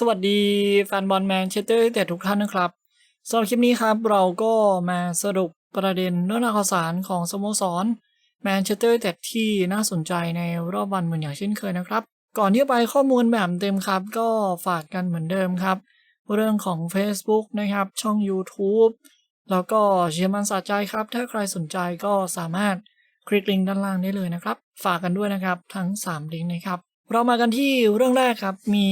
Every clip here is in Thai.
สวัสดีแฟนบอลแมนเชสเตอร์แต่ทุกท่านนะครับสำหรับคลิปนี้ครับเราก็มาสรุปประเด็นเรื่องราวข่าวสารของสโมสรแมนเชสเตอร์แต่ที่น่าสนใจในรอบวันเหมือนอย่างเช่นเคยนะครับ ก่อนที่ไปข้อมูลแบบเต็มครับ ก็ฝากกันเหมือนเดิมครับ เรื่องของ Facebook นะครับ ช่อง YouTube แล้วก็เชียร์มันสะใจครับ ถ้าใครสนใจก็สามารถคลิกลิงก์ด้านล่างได้เลยนะครับ ฝากกันด้วยนะครับทั้ง 3 ลิงก์นะครับ เรามากันที่เรื่องแรกครับ มี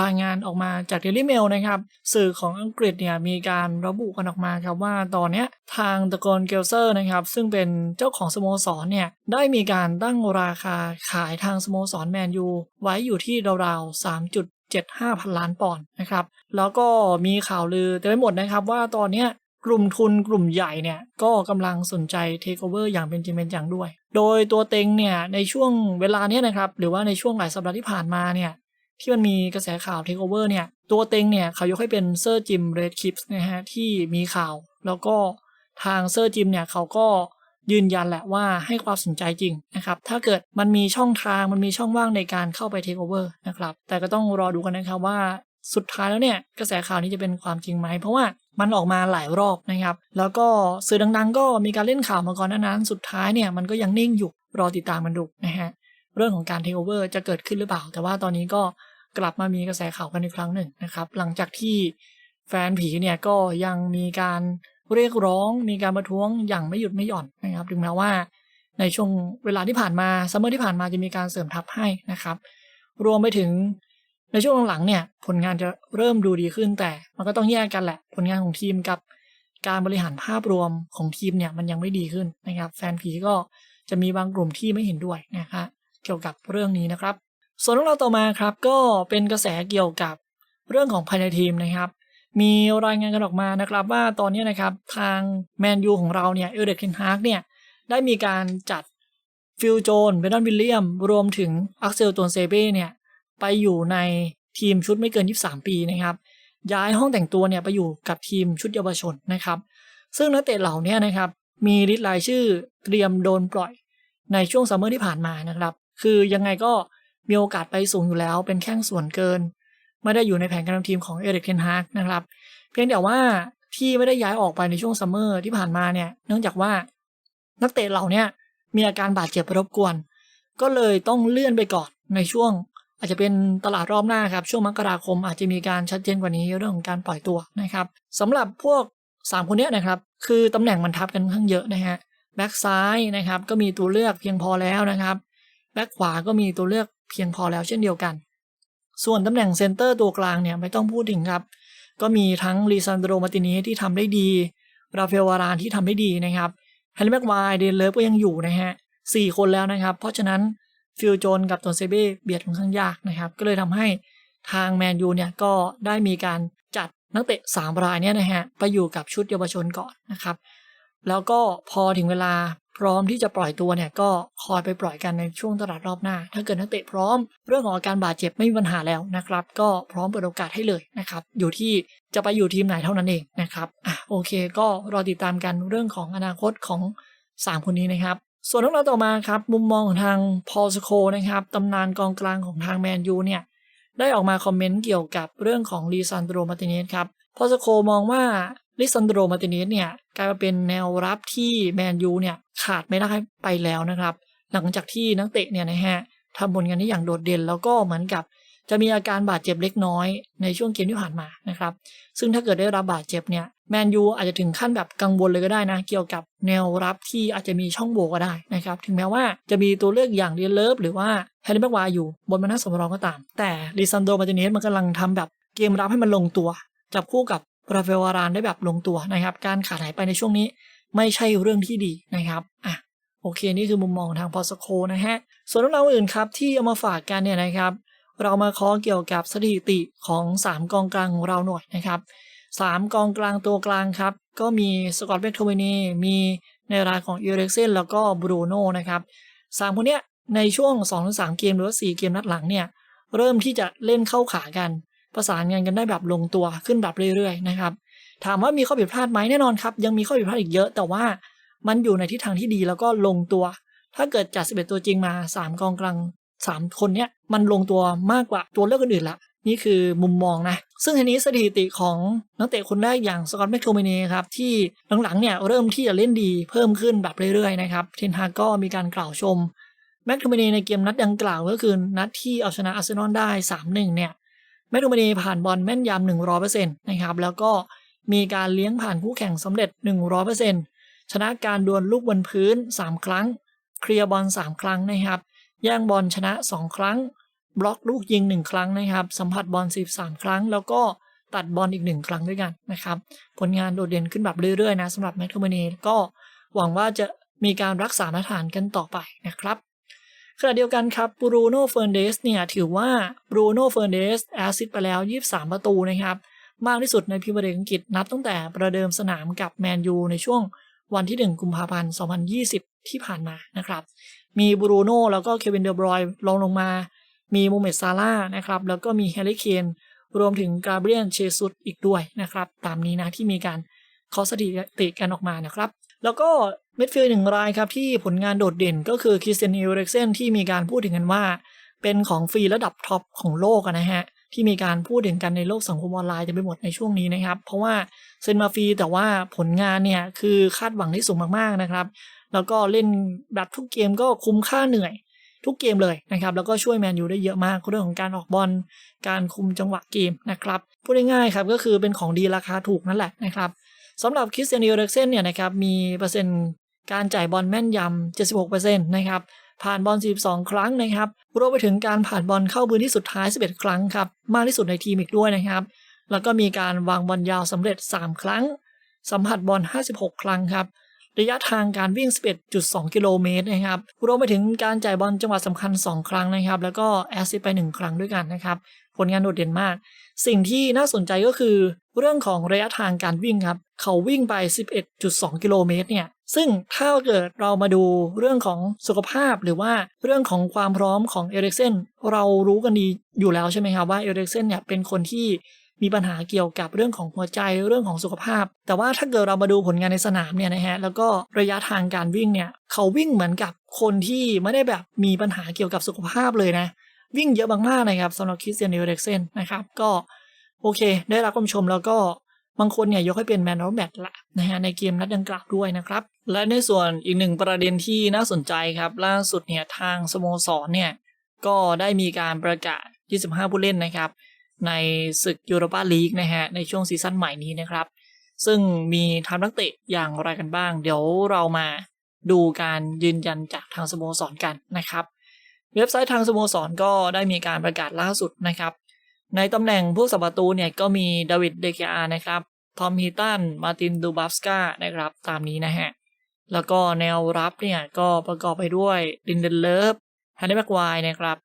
รายงานออกมาจาก Daily Mail นะครับ สื่อของอังกฤษเนี่ยมีการระบุกันออกมาครับว่าตอนนี้ทางตะกอนเกลเซอร์นะครับ ซึ่งเป็นเจ้าของสโมสรเนี่ยได้มีการตั้งราคาขายทางสโมสรแมนยูไว้อยู่ที่ราวๆ3.75พันล้านปอนด์นะครับ แล้วก็มีข่าวลือเต็มไปหมดนะครับว่าตอนนี้กลุ่มทุนกลุ่มใหญ่เนี่ยก็กำลังสนใจเทคโอเวอร์อย่างเป็นจริงเป็นจังด้วย โดยตัวเต็งเนี่ยในช่วงเวลาเนี้ยนะครับ หรือว่าในช่วงหลายสัปดาห์ที่ผ่านมาเนี่ย ที่มันมีกระแสข่าวเทคโอเวอร์เนี่ย ตัวเต็งเนี่ยเขายกให้เป็นเซอร์จิมเรดคิปส์นะฮะที่มีข่าว แล้วก็ทางเซอร์จิมเนี่ยเขาก็ยืนยันแหละว่าให้ความสนใจจริงนะครับ ถ้าเกิดมันมีช่องทางมันมีช่องว่างในการเข้าไปเทคโอเวอร์นะครับ แต่ก็ต้องรอดูกันนะครับว่าสุดท้ายแล้วเนี่ยกระแสข่าวนี้จะเป็นความจริงไหม เพราะว่ามันออกมาหลายรอบนะครับ แล้วก็สื่อดังๆ ก็มีการเล่นข่าวมาก่อนนานั้น สุดท้ายเนี่ยมันก็ยังนิ่งอยู่รอติดตามมันดูนะฮะ เรื่องของการเทคโอเวอร์จะเกิดขึ้นหรือเปล่า แต่ว่าตอนนี้ก็กลับมามีกระแสข่าวกันอีกครั้งหนึ่งนะครับ หลังจากที่แฟนผีเนี่ยก็ยังมีการเรียกร้องมีการประท้วงอย่างไม่หยุดไม่หย่อนนะครับ ถึงแม้ว่าในช่วงเวลาที่ผ่านมาซัมเมอร์ที่ผ่านมาจะมีการเสริมทัพให้นะครับ รวมไปถึงในช่วงหลังๆเนี่ยผลงานจะเริ่มดูดีขึ้นแต่มันก็ต้องแยกกันแหละ ผลงานของทีมกับการบริหารภาพรวมของทีมเนี่ยมันยังไม่ดีขึ้นนะครับ แฟนผีก็จะมีบางกลุ่มที่ไม่เห็นด้วยนะคะ เกี่ยวกับเรื่องนี้นะครับ ส่วนเรื่องราวต่อมาครับก็เป็นกระแสเกี่ยวกับเรื่องของภายในทีมนะครับ มีรายงานกันออกมานะครับว่าตอนนี้นะครับทางแมนยูของเราเนี่ยเอเดกเคนฮาร์กเนี่ยได้มีการจัดฟิลโจนเบรนดอนวิลเลียม รวมถึงอักเซลตวนเซเบ้เนี่ยไปอยู่ในทีมชุดไม่เกิน 23 ปีนะครับ ย้ายห้องแต่งตัวเนี่ยไปอยู่กับทีมชุดเยาวชนนะครับ ซึ่งนักเตะเหล่านี้นะครับมีลิสต์รายชื่อเตรียมโดนปล่อยในช่วงซัมเมอร์ที่ผ่านมานะครับ คือยังไงก็มีโอกาสไปสูงอยู่แล้ว เป็นแค่งส่วนเกิน ไม่ได้อยู่ในแผนการทำทีมของเอริกเทนฮากนะครับ เพียงแต่ว่าที่ไม่ได้ย้ายออกไปในช่วงซัมเมอร์ที่ผ่านมาเนี่ย เนื่องจากว่านักเตะเหล่านี้มีอาการบาดเจ็บรบกวน ก็เลยต้องเลื่อนไปก่อนในช่วง อาจจะเป็นตลาดรอบหน้าครับ ช่วงมกราคมอาจจะมีการชัดเจนกว่านี้เรื่องของการปล่อยตัวนะครับสำหรับพวก 3 คนนี้นะครับ คือตำแหน่งมันทับกันค่อนข้างเยอะนะฮะแบ็กซ้ายนะครับก็มีตัวเลือกเพียงพอแล้วนะครับ แบ็กขวาก็มีตัวเลือกเพียงพอแล้วเช่นเดียวกัน ส่วนตำแหน่งเซนเตอร์ตัวกลางเนี่ยไม่ต้องพูดถึงครับ ก็มีทั้งลีซานโดรมาตินีที่ทำได้ดี ราเฟลวารานที่ทำได้ดีนะครับแฮร์รี่แม็กไวเดนเลิฟก็ยังอยู่นะฮะสี่คนแล้วนะครับ เพราะฉะนั้นฟิลโจนกับตอนเซเบ้เบียดค่อนข้างยากนะครับ ก็เลยทำให้ทางแมนยูเนี่ยก็ได้มีการจัดนักเตะ3รายเนี่ยนะฮะไปอยู่กับชุดเยาวชนก่อนนะครับ แล้วก็พอถึงเวลา พร้อมที่จะปล่อยตัวเนี่ยก็คอยไปปล่อยกันในช่วงตลาดรอบหน้า ถ้าเกิดนักเตะพร้อม เรื่องของอาการบาดเจ็บไม่มีปัญหาแล้วนะครับ ก็พร้อมเปิดโอกาสให้เลยนะครับ อยู่ที่จะไปอยู่ทีมไหนเท่านั้นเองนะครับอะโอเค ก็รอติดตามกันเรื่องของอนาคตของ 3 คนนี้นะครับส่วนเรื่องราวต่อมาครับมุมมองของทางพอลสโคนะครับตำนานกองกลางของทางแมนยูเนี่ยได้ออกมาคอมเมนต์เกี่ยวกับเรื่องของลีซานโดรมาติเนสครับพอลสโคมองว่า ลิซันโดรมาติเนสเนี่ยกลายมาเป็นแนวรับที่แมนยูเนี่ยขาดไม่ได้ไปแล้วนะครับ หลังจากที่นักเตะเนี่ยนะฮะทำผลงานได้อย่างโดดเด่นแล้วก็เหมือนกับจะมีอาการบาดเจ็บเล็กน้อยในช่วงเกมที่ผ่านมานะครับ ซึ่งถ้าเกิดได้รับบาดเจ็บเนี่ยแมนยูอาจจะถึงขั้นแบบกังวลเลยก็ได้นะ เกี่ยวกับแนวรับที่อาจจะมีช่องโหว่ก็ได้นะครับ ถึงแม้ว่าจะมีตัวเลือกอย่างเดียเลิฟหรือว่าแฮร์รี่แม็กวายอยู่บนบรรทัดสำรองก็ตาม แต่ลิซันโดมาติเนสมันกำลังทำแบบเกมรับให้มันลงตัว จับคู่กับ ราเฟลวารานได้แบบลงตัวนะครับ การขาดหายไปในช่วงนี้ไม่ใช่เรื่องที่ดีนะครับอะโอเคนี่คือมุมมองทางพอสโคนะฮะส่วนเรื่องราวอื่นครับที่เอามาฝากกันเนี่ยนะครับ เรามาคอเกี่ยวกับสถิติของ 3 กองกลางของเราหน่อยนะครับ3กองกลางตัวกลางครับ ก็มีสกอตเบคโทเวนีมีในรายของเอเร็กเซนแล้วก็บรูโน่นะครับสามคนเนี้ยในช่วง 2-3 เกมหรือว่า4เกมนัดหลังเนี่ยเริ่มที่จะเล่นเข้าขากัน ประสานงานกันได้แบบลงตัวขึ้นแบบเรื่อยๆนะครับถามว่ามีข้อผิดพลาดไหมแน่นอนครับ ยังมีข้อผิดพลาดอีกเยอะ แต่ว่ามันอยู่ในทิศทางที่ดีแล้วก็ลงตัว ถ้าเกิดจัด11ตัวจริงมา3กองกลาง3คนเนี้ยมันลงตัวมากกว่าตัวเลือกอื่นๆละนี่คือมุมมองนะ ซึ่งทีนี้สถิติของนักเตะคนแรกอย่างสกอตแมคโทมินครับ ที่หลังๆเนี่ยเริ่มที่จะเล่นดีเพิ่มขึ้นแบบเรื่อยๆนะครับเทนฮากก็มีการกล่าวชมแมคโทมินในเกมนัดดังกล่าวก็คือนัดที่เอาชนะอาร์เซนอลได้ 3-1 เนี่ย แมคโทมินีผ่านบอลแม่นยำ100%นะครับแล้วก็มีการเลี้ยงผ่านคู่แข่งสำเร็จ100%ชนะการดวลลูกบนพื้น3ครั้ง เคลียร์บอล3ครั้งนะครับแย่งบอลชนะ2ครั้ง บล็อกลูกยิง1ครั้งนะครับ สัมผัสบอล13ครั้ง แล้วก็ตัดบอลอีก1ครั้งด้วยกันนะครับ ผลงานโดดเด่นขึ้นแบบเรื่อยๆนะสำหรับแมคโทมินีก็หวังว่าจะมีการรักษามาตรฐานกันต่อไปนะครับ ขณะเดียวกันครับบรูโน่เฟ r ร์เดสเนี่ยถือว่าบรูโน่เฟ r ร์เดสแอซิสไปแล้ว 23 ประตูนะครับมากที่สุดในพรีเมียร์ลีกอังกฤษนับตั้งแต่ประเดิมสนามกับแมนยูในช่วงวันที่ 1 กุมภาพันธ์ 2020 ที่ผ่านมานะครับ มีบรูโน่แล้วก็เควินเดอร์บรอยลงลงมา มีโมเมดซาร่านะครับ แล้วก็มีแฮร์รี่เคนรวมถึงกาเบรียนเชซุสอีกด้วยนะครับ ตามนี้นะที่มีการเคาะสถิติกันออกมานะครับ แล้วก็เมดฟิลด์หนึ่งรายครับที่ผลงานโดดเด่นก็คือคริสเตียนอิเร็กเซนที่มีการพูดถึงกันว่า เป็นของฟรีระดับท็อปของโลกนะฮะที่มีการพูดถึงกันในโลกสังคมออนไลน์จะไปหมดในช่วงนี้นะครับ เพราะว่าเซ็นมาฟรีแต่ว่าผลงานเนี่ยคือคาดหวังที่สูงมากๆนะครับ แล้วก็เล่นแบบทุกเกมก็คุ้มค่าเหนื่อย ทุกเกมเลยนะครับ แล้วก็ช่วยแมนยูได้เยอะมากเรื่องของการออกบอลการคุมจังหวะเกมนะครับพูดง่ายๆครับก็คือเป็นของดีราคาถูกนั่นแหละนะครับ สำหรับคริสเตียนอิลเร็กเซนเนี่ยนะครับมีเปอร์เซ็นต์การจ่ายบอลแม่นยำ 76%นะครับผ่านบอล 42 ครั้งนะครับรวมไปถึงการผ่านบอลเข้าพื้นที่สุดท้าย 11 ครั้งครับมากที่สุดในทีมอีกด้วยนะครับ แล้วก็มีการวางบอลยาวสำเร็จ 3 ครั้ง สัมผัสบอล 56 ครั้งครับ ระยะทางการวิ่ง 11.2 กิโลเมตรนะครับรวมไปถึงการจ่ายบอลจังหวะสำคัญ 2 ครั้งนะครับ แล้วก็แอสซิไป 1 ครั้งด้วยกันนะครับผลงานโดดเด่นมาก สิ่งที่น่าสนใจก็คือ เรื่องของระยะทางการวิ่งครับ เขาวิ่งไป 11.2 กิโลเมตรเนี่ย ซึ่งถ้าเกิดเรามาดูเรื่องของสุขภาพหรือว่าเรื่องของความพร้อมของเอริกเซนเรารู้กันดีอยู่แล้วใช่ไหมครับว่าเอริกเซนเนี่ยเป็นคนที่ มีปัญหาเกี่ยวกับเรื่องของหัวใจเรื่องของสุขภาพ แต่ว่าถ้าเกิดเรามาดูผลงานในสนามเนี่ยนะฮะแล้วก็ระยะทางการวิ่งเนี่ยเขาวิ่งเหมือนกับคนที่ไม่ได้แบบมีปัญหาเกี่ยวกับสุขภาพเลยนะ วิ่งเยอะมากๆนะครับสำหรับคริสเตียนเอริกเซนนะครับก็โอเค ได้รับความชมแล้วก็บางคนเนี่ยยกให้เป็นแมนอ f แมตละนะฮะในเกมนัดดังกล่าวด้วยนะครับ และในส่วนอีกหนึ่งประเด็นที่น่าสนใจครับ ล่าสุดเนี่ยทางสโมสรเนี่ยก็ได้มีการประกาศ 25 ผู้เล่นนะครับ ในศึกยูโรปาลีกนะฮะ ในช่วงซีซั่นใหม่นี้นะครับ ซึ่งมีทำนักเตะอย่างไรกันบ้าง เดี๋ยวเรามาดูการยืนยันจากทางสโมสรกันนะครับ เว็บไซต์ทางสโมสรก็ได้มีการประกาศล่าสุดนะครับ ในตำแหน่งผู้สับประตูเนี่ยก็มีดาวิดเดกอานะครับทอมฮีตันมาตินดูบัฟสกานะครับ ตามนี้นะฮะ แล้วก็แนวรับเนี่ยก็ประกอบไปด้วยดินเดนเลิฟฮันนี่แม็กไวนะครับ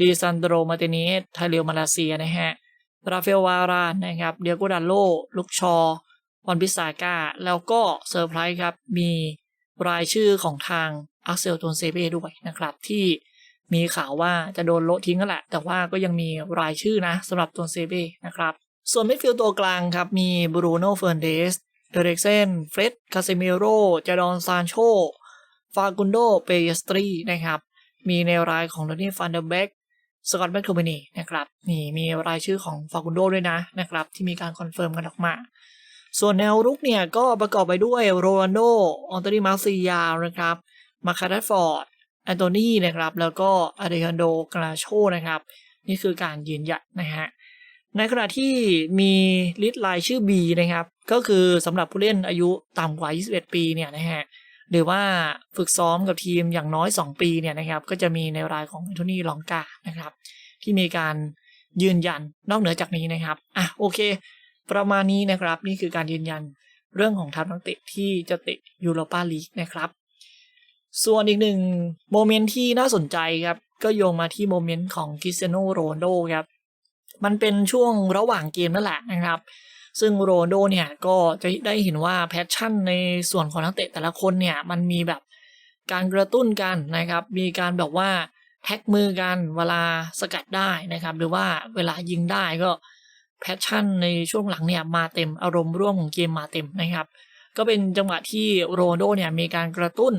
ดีซันโดรมาติเนสไทเรียมาลาเซียนะฮะ ราเฟลวารานนะครับ เดียโกดันโล ลุกชอวอนพิซากาแล้วก็เซอร์ไพรส์ครับ มีรายชื่อของทางอักเซลตนเซเบ้ด้วยนะครับ ที่มีข่าวว่าจะโดนโละทิ้งกันแหละ แต่ว่าก็ยังมีรายชื่อนะสำหรับตัวเซเบ้นะครับ ส่วนมิดฟิลด์ตัวกลางครับ มีบรูโน่เฟ r ร์เดสเดเร็กเซนเฟร็ดคาเซมิโรจาดอนซานโชฟากุนโดเปยสตรีนะครับมีในรายของโดนี่ฟันเดอร์เบก สกอตแมคโทมินีนะครับนี่มีรายชื่อของฟากุนโดด้วยนะนะครับที่มีการคอนเฟิร์มกันออกมา ส่วนแนวรุกเนี่ยก็ประกอบไปด้วยโรนัลโดออนโตนีมาซิยานะครับมาคาร์ดฟอร์ดแอนโทนีนะครับแล้วก็อาเดฮันโดกราโชนะครับนี่คือการยืนยันนะฮะในขณะที่มีลิสต์รายชื่อ B นะครับ ก็คือสำหรับผู้เล่นอายุต่ำกว่า 21 ปีเนี่ยนะฮะ หรือว่าฝึกซ้อมกับทีมอย่างน้อย 2 ปีเนี่ยนะครับก็จะมีในรายของแอนโทนีลองกานะครับ ที่มีการยืนยันนอกเหนือจากนี้นะครับอะโอเค ประมาณนี้นะครับนี่คือการยืนยันเรื่องของทัพนักเตะที่จะเตะยูโรปาลีกนะครับส่วนอีกหนึ่งโมเมนต์ที่น่าสนใจครับ ก็โยงมาที่โมเมนต์ของคริสเตียโนโรนโดครับ มันเป็นช่วงระหว่างเกมนั่นแหละนะครับ ซึ่งโรนโดเนี่ยก็จะได้เห็นว่าแพชชั่นในส่วนของนักเตะแต่ละคนเนี่ยมันมีแบบการกระตุ้นกันนะครับ มีการแบบว่าแท็กมือกันเวลาสกัดได้นะครับ หรือว่าเวลายิงได้ก็แพชชั่นในช่วงหลังเนี่ยมาเต็มอารมณ์ร่วมของเกมมาเต็มนะครับ ก็เป็นจังหวะที่โรนโดเนี่ยมีการกระตุ้น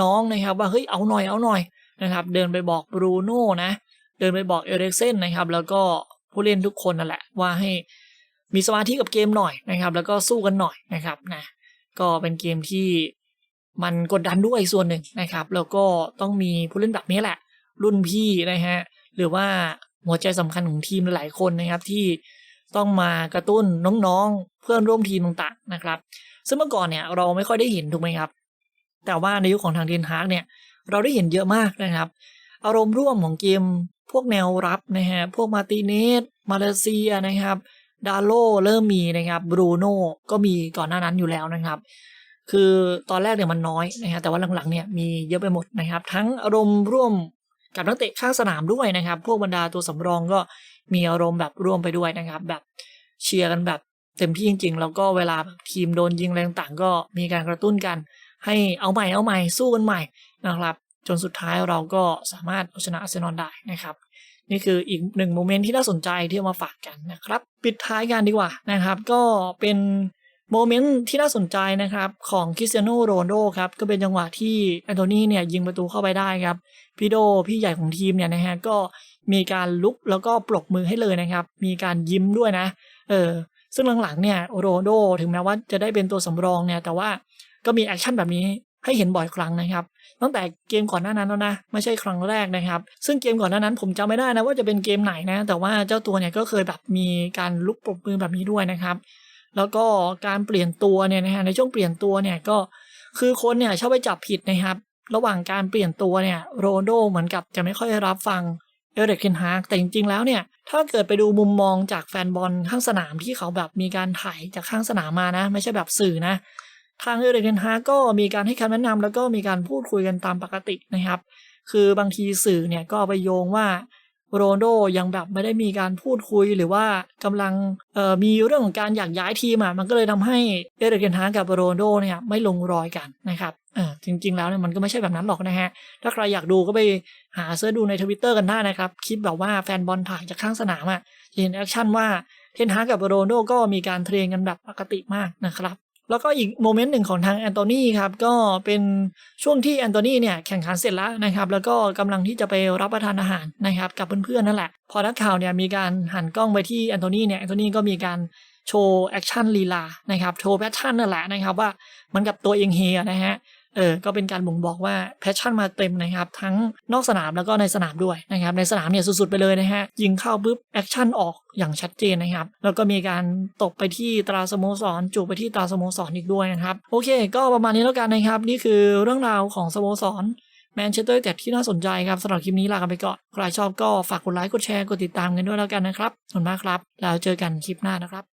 น้องๆนะครับ ว่าเฮ้ยเอาหน่อยเอาหน่อยนะครับเดินไปบอกบรูโน่นะเดินไปบอกเอเริกเซนนะครับ แล้วก็ผู้เล่นทุกคนนั่นแหละว่าให้ มีสมาธิกับเกมหน่อยนะครับ แล้วก็สู้กันหน่อยนะครับนะก็เป็นเกมที่มันกดดันด้วยส่วนหนึ่งนะครับ แล้วก็ต้องมีผู้เล่นแบบนี้แหละ รุ่นพี่นะฮะหรือว่าหัวใจสำคัญของทีมหลายๆคนนะครับที่ต้องมากระตุ้นน้องๆ เพื่อนร่วมทีมต่างๆนะครับ ซึ่งเมื่อก่อนเนี่ยเราไม่ค่อยได้เห็นถูกไหมครับ แต่ว่าในยุคของทางเดนฮาร์กเนี่ยเราได้เห็นเยอะมากนะครับ อารมณ์ร่วมของเกมพวกแนวรับนะฮะพวกมาติเนสมาเลเซียนะครับ ดาโลเริ่มมีนะครับบรูโน่ก็มีก่อนหน้านั้นอยู่แล้วนะครับ คือตอนแรกเนี่ยมันน้อยนะฮะแต่ว่าหลังๆเนี่ยมีเยอะไปหมดนะครับ ทั้งอารมณ์ร่วมกับนักเตะข้างสนามด้วยนะครับ พวกบรรดาตัวสำรองก็มีอารมณ์แบบร่วมไปด้วยนะครับ แบบเชียร์กันแบบเต็มที่จริง ๆ แล้วก็เวลาแบบทีมโดนยิงอะไรต่างๆ ก็มีการกระตุ้นกัน ให้เอาใหม่เอาใหม่สู้กันใหม่นะครับ จนสุดท้ายเราก็สามารถเอาชนะอาร์เซนอลได้นะครับ นี่คืออีกหนึ่งโมเมนต์ที่น่าสนใจที่เอามาฝากกันนะครับ ปิดท้ายกันดีกว่านะครับ ก็เป็นโมเมนต์ที่น่าสนใจนะครับของคริสเตียโนโรนโดครับก็เป็นจังหวะที่แอนโทนีเนี่ยยิงประตูเข้าไปได้ครับพี่โดพี่ใหญ่ของทีมเนี่ยนะฮะก็มีการลุกแล้วก็ปรบมือให้เลยนะครับ มีการยิ้มด้วยนะเออซึ่งหลังๆเนี่ยโรนโดถึงแม้ว่าจะได้เป็นตัวสำรองเนี่ยแต่ว่าก็มีแอคชั่นแบบนี้ ให้เห็นบ่อยครั้งนะครับ ตั้งแต่เกมก่อนหน้านั้นแล้วนะไม่ใช่ครั้งแรกนะครับ ซึ่งเกมก่อนหน้านั้นผมจำไม่ได้นะว่าจะเป็นเกมไหนนะ แต่ว่าเจ้าตัวเนี่ยก็เคยแบบมีการลุกปรบมือแบบนี้ด้วยนะครับแล้วก็การเปลี่ยนตัวเนี่ยนะฮะในช่วงเปลี่ยนตัวเนี่ยก็คือคนเนี่ยชอบไปจับผิดนะครับ ระหว่างการเปลี่ยนตัวเนี่ยโรนโดเหมือนกับจะไม่ค่อยรับฟังเอเริกเทนฮากแต่จริงๆแล้วเนี่ยถ้าเกิดไปดูมุมมองจากแฟนบอลข้างสนามที่เขาแบบมีการถ่ายจากข้างสนามมานะ ไม่ใช่แบบสื่อนะ ทางเอเริกเทนฮากก็มีการให้คำแนะนำแล้วก็มีการพูดคุยกันตามปกตินะครับ คือบางทีสื่อเนี่ยก็ไปโยงว่าโรนโดยังแบบไม่ได้มีการพูดคุยหรือว่ากำลังเอ่อมีเรื่องของการอยากย้ายทีมอะมันก็เลยทำให้เอเริกเทนฮากกับโรนโดเนี่ยไม่ลงรอยกันนะครับจริงๆแล้วเนี่ยมันก็ไม่ใช่แบบนั้นหรอกนะฮะ ถ้าใครอยากดูก็ไปหาเสิร์ชดูในทวิตเตอร์กันได้นะครับ คลิปแบบว่าแฟนบอลถ่ายจากข้างสนามอะเห็นแอคชั่นว่าเทนฮากกับโรนโดก็มีการเทรนกันแบบปกติมากนะครับ แล้วก็อีกโมเมนต์หนึ่งของทางแอนโทนีครับก็เป็นช่วงที่แอนโทนีเนี่ยแข่งขันเสร็จแล้วนะครับ แล้วก็กำลังที่จะไปรับประทานอาหารนะครับ กับเพื่อนๆนั่นแหละ พอนักข่าวเนี่ยมีการหันกล้องไปที่แอนโทนีเนี่ยแอนโทนีก็มีการโชว์แอคชั่นลีลานะครับโชว์แพชชั่นนั่นแหละนะครับว่ามันกับตัวเองเฮียนะฮะ เออก็เป็นการบ่งบอกว่าแพชชั่นมาเต็มนะครับ ทั้งนอกสนามแล้วก็ในสนามด้วยนะครับ ในสนามเนี่ยสุดๆไปเลยนะฮะยิงเข้าปุ๊บแอคชั่นออกอย่างชัดเจนนะครับ แล้วก็มีการตกไปที่ตราสโมสรจูบไปที่ตราสโมสรอีกด้วยนะครับ โอเค ก็ประมาณนี้แล้วกันนะครับ นี่คือเรื่องราวของสโมสรแมนเชสเตอร์แต่ที่น่าสนใจครับสำหรับคลิปนี้ลากันไปก่อน ใครชอบก็ฝากกดไลค์กดแชร์กดติดตามกันด้วยแล้วกันนะครับขอบคุณมากครับ แล้วเจอกันคลิปหน้านะครับ